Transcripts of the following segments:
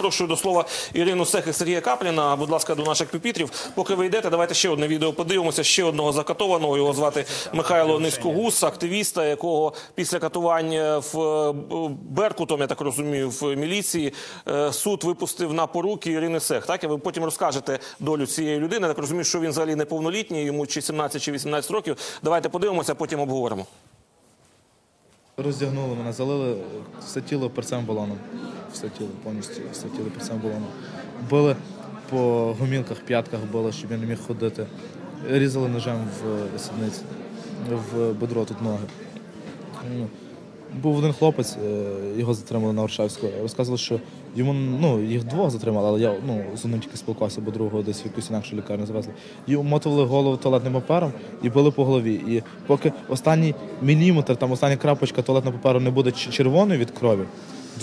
Запрошую до слова Ірину Сех і Сергія Капліна. Будь ласка, до наших пюпітрів. Поки ви йдете, давайте ще одне відео подивимося. Ще одного закатованого. Його звати Михайло Низькогус, активіста, якого після катувань в е, Беркутом, я так розумію, в міліції е, суд випустив на поруки Ірини Сех. Так, і ви потім розкажете долю цієї людини. Я так розумію, що він взагалі неповнолітній, йому чи 17, чи 18 років. Давайте подивимося, потім обговоримо. Роздягнули мене, залили все тіло перцем балоном. Все тіло, повністю все тіло перцем балоном. Били по гумілках, п'ятках били, щоб я не міг ходити. Різали ножем в сідниці, в бедро тут ноги. Ну, Був один хлопець, е, його затримали на Варшавську. Розказували, що йому ну, їх двох затримали, але я ну, з одним тільки спілкувався, бо другого десь в якусь інакшу лікарню завезли. Йому мотували голову туалетним папером і били по голові. І поки останній міліметр, там остання крапочка туалетного паперу не буде червоною від крові,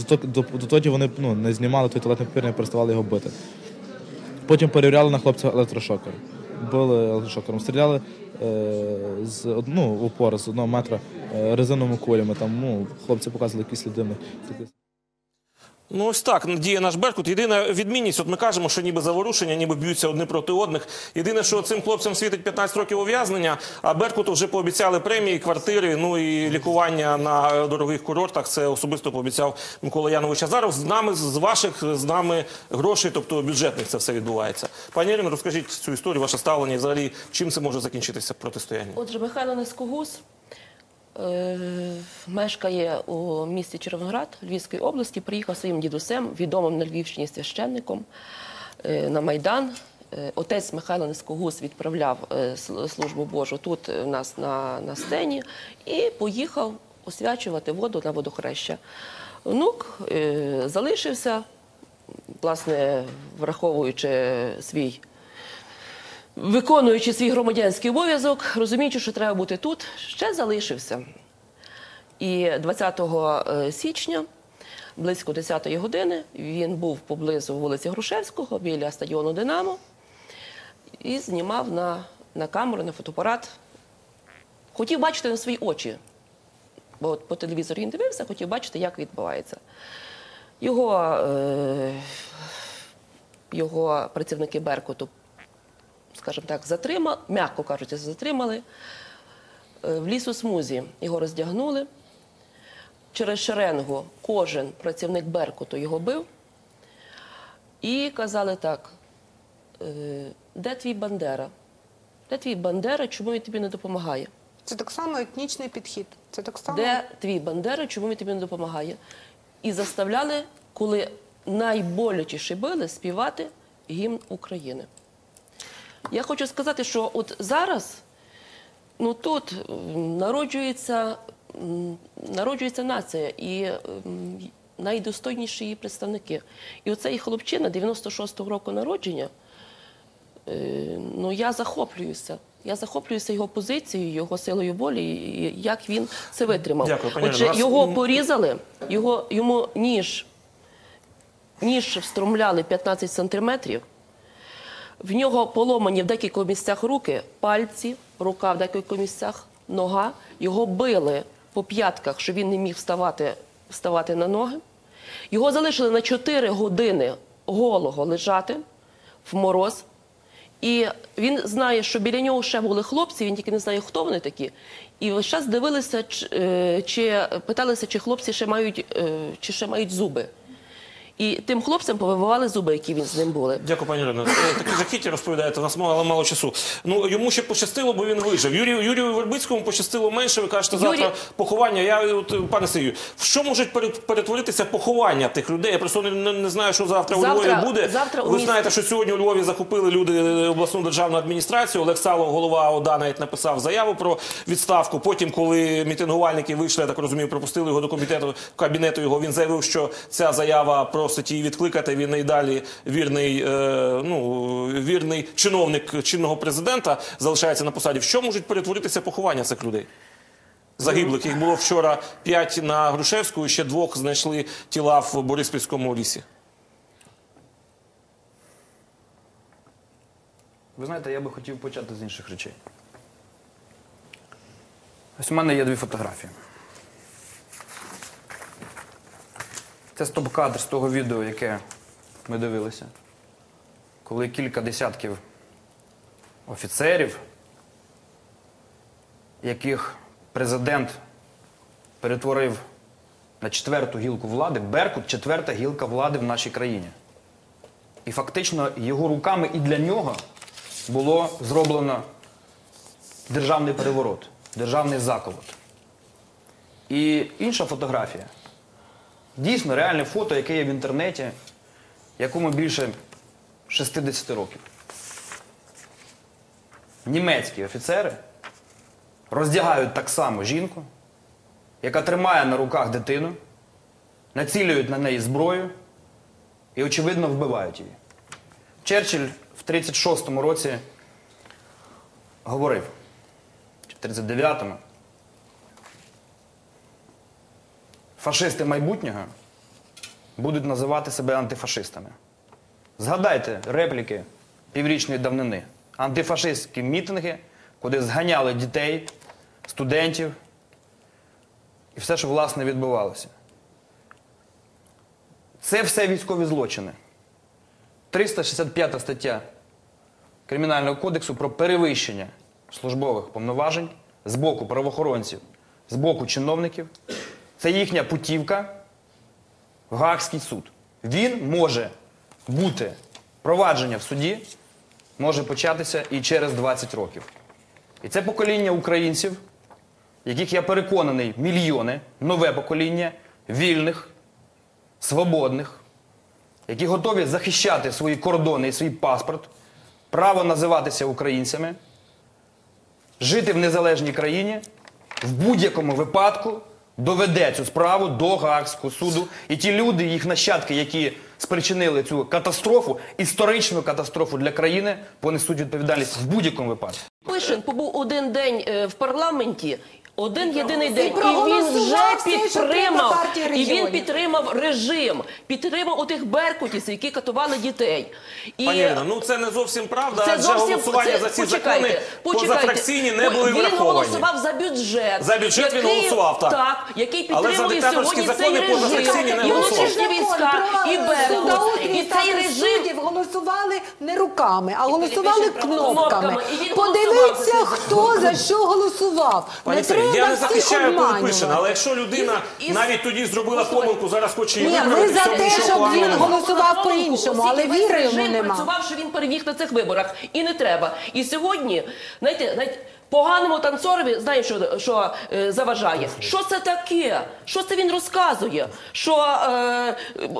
до, до, до тоді вони ну, не знімали той туалетний папір, не переставали його бити. Потім перевіряли на хлопця електрошокер. Били електрошокером, стріляли е, з ну, упор з одного метра е, резиновими кулями. Там, ну, хлопці показували якісь сліди. Ну ось так діє наш Беркут. Єдина відмінність, от ми кажемо, що ніби заворушення, ніби б'ються одні проти одних. Єдине, що цим хлопцям світить 15 років ув'язнення, а Беркуту вже пообіцяли премії, квартири, ну і лікування на дорогих курортах. Це особисто пообіцяв Микола Янович Азаров. З нами, з ваших, з нами грошей, тобто бюджетних це все відбувається. Пані Ірино, розкажіть цю історію, ваше ставлення і взагалі чим це може закінчитися протистояння? Отже, Михайло Нескогус мешкає у місті Червоноград Львівської області. Приїхав своїм дідусем, відомим на Львівщині священником е, на Майдан. Е, Отець Михайло Нескогус відправляв е, службу Божу тут е, у нас на, на сцені і поїхав освячувати воду на водохреща. Внук е, залишився, власне, враховуючи свій виконуючи свій громадянський обов'язок, розуміючи, що треба бути тут, ще залишився. І 20 е, січня, близько 10 години, він був поблизу вулиці Грушевського біля стадіону Динамо і знімав на, на камеру, на фотоапарат. Хотів бачити на свої очі. Бо по телевізору він дивився, хотів бачити, як відбувається. Його, е, його працівники Беркуту скажімо так, затримали, м'яко кажучи, затримали. Е, В лісу смузі його роздягнули. Через шеренгу кожен працівник Беркуту його бив. І казали так: е, де твій Бандера? Де твій Бандера, чому він тобі не допомагає? Це так само етнічний підхід. Це так само Де твій Бандера, чому він тобі не допомагає? І заставляли, коли найболячіше били, співати гімн України. Я хочу сказати, що от зараз ну, тут народжується, народжується нація і найдостойніші її представники. І оцей хлопчина 96-го року народження, е, ну я захоплююся. Я захоплююся його позицією, його силою волі, і як він це витримав. Дякую, пані Отже, Вас- його порізали, його, йому ніж, ніж встромляли 15 сантиметрів. В нього поломані в декількох місцях руки, пальці, рука в декількох місцях, нога. Його били по п'ятках, що він не міг вставати, вставати на ноги. Його залишили на 4 години голого лежати в мороз. І він знає, що біля нього ще були хлопці, він тільки не знає, хто вони такі. І весь час дивилися, чи, е, чи питалися, чи хлопці ще мають, е, чи ще мають зуби. І тим хлопцям повибивали зуби, які він з ним були. Дякую, пані Ірино. Е, Такі жахіття розповідаєте, у нас мало, мало часу. Ну, йому ще пощастило, бо він вижив. Юрію, Юрію Вербицькому пощастило менше, ви кажете, завтра Юрій- поховання. Я, от, пане Сергію, в що можуть пере- перетворитися поховання тих людей? Я просто не, не, не знаю, що завтра, у Львові буде. завтра ви знаєте, що сьогодні у Львові захопили люди е, обласну державну адміністрацію. Олег Сало, голова ОДА, навіть написав заяву про відставку. Потім, коли мітингувальники вийшли, я так розумію, пропустили його до комітету кабінету його. Він заявив, що ця заява просить її відкликати. Він і далі вірний, е, ну вірний чиновник чинного президента залишається на посаді. В що можуть перетворитися поховання цих людей? Загиблих їх було вчора п'ять на Грушевську, і ще двох знайшли тіла в Бориспільському лісі. Ви знаєте, я би хотів почати з інших речей. Ось у мене є дві фотографії. Це стоп-кадр з того відео, яке ми дивилися, коли кілька десятків офіцерів, яких президент перетворив на четверту гілку влади, Беркут четверта гілка влади в нашій країні. І фактично його руками і для нього було зроблено державний переворот, державний заколот. І інша фотографія. Дійсно, реальне фото, яке є в інтернеті, якому більше 60 років. Німецькі офіцери роздягають так само жінку, яка тримає на руках дитину, націлюють на неї зброю і, очевидно, вбивають її. Черчилль в 36-му році говорив, чи в 39-му, фашисти майбутнього будуть називати себе антифашистами. Згадайте репліки піврічної давнини. Антифашистські мітинги, куди зганяли дітей, студентів і все, що власне відбувалося. Це все військові злочини. 365 стаття Кримінального кодексу про перевищення службових повноважень з боку правоохоронців, з боку чиновників. Це їхня путівка в Гаагський суд. Він може бути провадження в суді, може початися і через 20 років. І це покоління українців, яких я переконаний, мільйони, нове покоління вільних, свободних, які готові захищати свої кордони і свій паспорт, право називатися українцями, жити в незалежній країні, в будь-якому випадку доведе цю справу до Гаагського суду. І ті люди, їх нащадки, які спричинили цю катастрофу, історичну катастрофу для країни, понесуть відповідальність в будь-якому випадку. Пишин побув один день е, в парламенті. Один єдиний день, і він вже підтримав, і він підтримав режим, підтримав отих беркутівців, які катували дітей. І Пані Ірина, ну це не зовсім правда, це адже зовсім голосування це- за ці почекайте, закони почекайте. позафракційні не були він враховані. голосував за бюджет. За бюджет він голосував, так. який підтримує сьогодні цей режим, і внутрішні війська, і Беркут. І цей режим голосували не руками, а голосували кнопками. він Подивіться, хто за що голосував. Не треба я не всіх захищаю обманювати. Пилипишина, але якщо людина І- і- навіть тоді зробила помилку, зараз хоче її Ні, ми виправити, за в цьому те, нічого щоб він голосував по-іншому, але Оскільки віри йому режим нема. працював, що він переміг на цих виборах. І не треба. І сьогодні, знаєте, знаєте, поганому танцорові, знає, що, що е, заважає. Що це таке? Що це він розказує? Що е,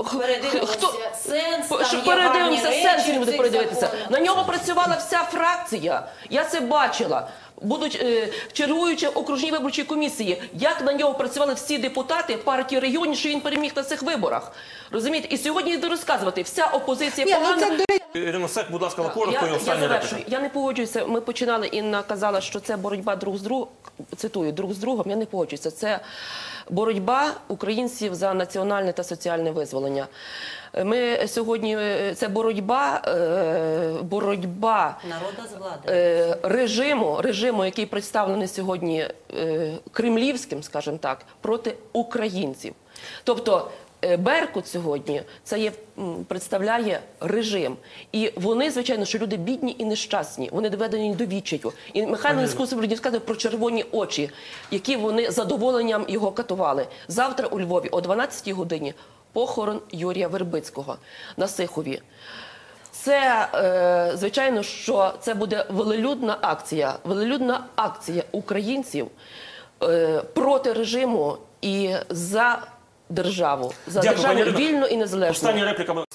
х- хто... сенс, там Що є передивимося, гарні сенс речі він буде цих передивитися. законах. На нього працювала вся фракція. Я це бачила. Будуть е, чергуючи окружні виборчі комісії, як на нього працювали всі депутати партії регіонів, що він переміг на цих виборах. Розумієте? І сьогодні йде розказувати, вся опозиція Ні, ну погана. це, Ірина Сек, будь ласка, коротко і Я, я остання завершую. Я не погоджуюся. Ми починали, Інна казала, що це боротьба друг з другом. Цитую, друг з другом. Я не погоджуюся. Це боротьба українців за національне та соціальне визволення. Ми сьогодні е, це боротьба, е, боротьба Народа з влади. е, режиму, режиму, який представлений сьогодні кремлівським, скажімо так, проти українців. Тобто Беркут сьогодні це є представляє режим, і вони, звичайно, що люди бідні і нещасні. Вони доведені до відчаю. І Михайло Іскусов сказав про червоні очі, які вони задоволенням його катували. Завтра у Львові о 12-й годині похорон Юрія Вербицького на Сихові. Це е, звичайно, що це буде велелюдна акція, велелюдна акція українців е, проти режиму і за державу, за Дякую, пані державу Ірино. вільну і незалежну. Остання репліка.